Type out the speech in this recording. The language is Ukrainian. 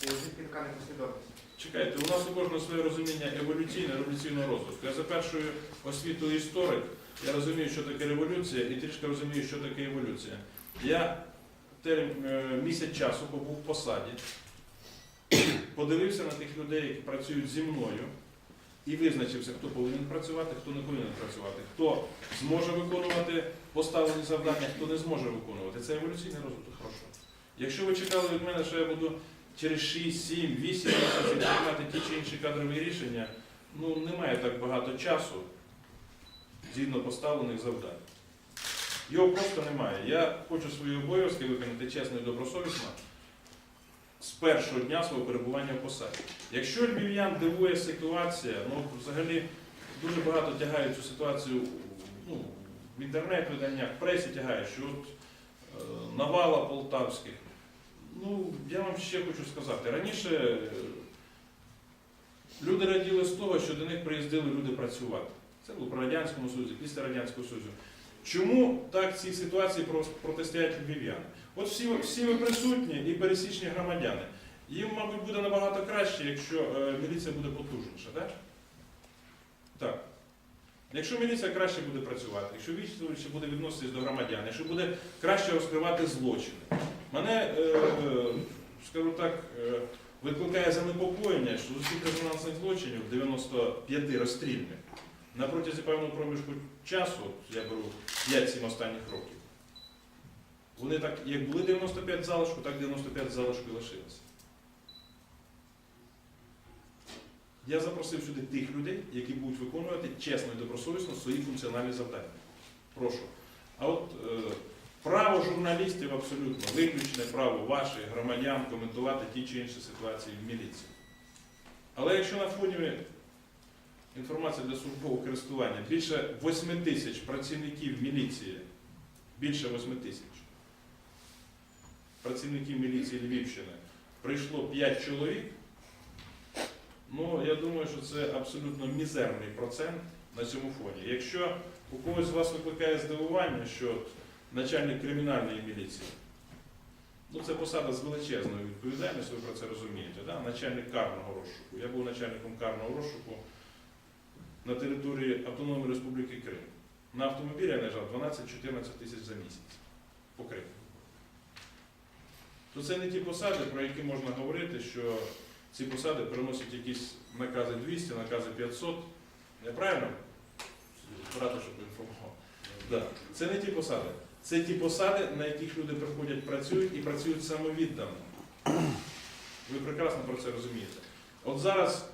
Звідки така непослідовність? Чекайте, у нас у кожного своє розуміння еволюційне, революційного розвитку. Я за першою освітою історик, я розумію, що таке революція, і трішки розумію, що таке еволюція. Я е, місяць часу побув в посаді, подивився на тих людей, які працюють зі мною, і визначився, хто повинен працювати, хто не повинен працювати, хто зможе виконувати поставлені завдання, хто не зможе виконувати. Це еволюційний розвиток. Хорошо. Якщо ви чекали від мене, що я буду через 6, 7, 8 місяців приймати ті чи інші кадрові рішення, ну немає так багато часу згідно поставлених завдань. Його просто немає. Я хочу свої обов'язки виконати чесно і добросовісно з першого дня свого перебування в посаді. Якщо львів'ян дивує ситуація, ну взагалі дуже багато тягають цю ситуацію ну, в інтернет-виданнях, в пресі тягають, що от е, навала полтавських. Ну, я вам ще хочу сказати, раніше е, люди раділи з того, що до них приїздили люди працювати. Це було при Радянському Союзі, після Радянського Союзу. Чому так цій ситуації протистоять львів'яни? От всі, всі ви присутні і пересічні громадяни. Їм, мабуть, буде набагато краще, якщо е, міліція буде потужніша, так? Так. Якщо міліція краще буде працювати, якщо вічливіше буде відноситись до громадян, якщо буде краще розкривати злочини. Мене, е, е, скажу так, е, викликає занепокоєння, що з усіх резонансних злочинів 95 розстрільних на протязі певного проміжку часу, я беру 5-7 останніх років, вони так, як були 95 залишку, так 95 залишку і лишилося. Я запросив сюди тих людей, які будуть виконувати чесно і добросовісно свої функціональні завдання. Прошу. А от е, право журналістів абсолютно, виключне право ваших громадян коментувати ті чи інші ситуації в міліції. Але якщо на фоні інформації для службового користування більше 8 тисяч працівників міліції, більше 8 тисяч працівників міліції Львівщини прийшло 5 чоловік, ну я думаю, що це абсолютно мізерний процент на цьому фоні. Якщо у когось з вас викликає здивування, що начальник кримінальної міліції, ну це посада з величезною відповідальністю, ви про це розумієте, да? начальник карного розшуку. Я був начальником карного розшуку на території Автономної Республіки Крим. На автомобілі я лежав 12-14 тисяч за місяць по Криму. То це не ті посади, про які можна говорити, що ці посади приносять якісь накази 200, накази 500. Я правильно? Брати, щоб інформував. Да. Це не ті посади. Це ті посади, на яких люди приходять, працюють і працюють самовіддано. Ви прекрасно про це розумієте. От зараз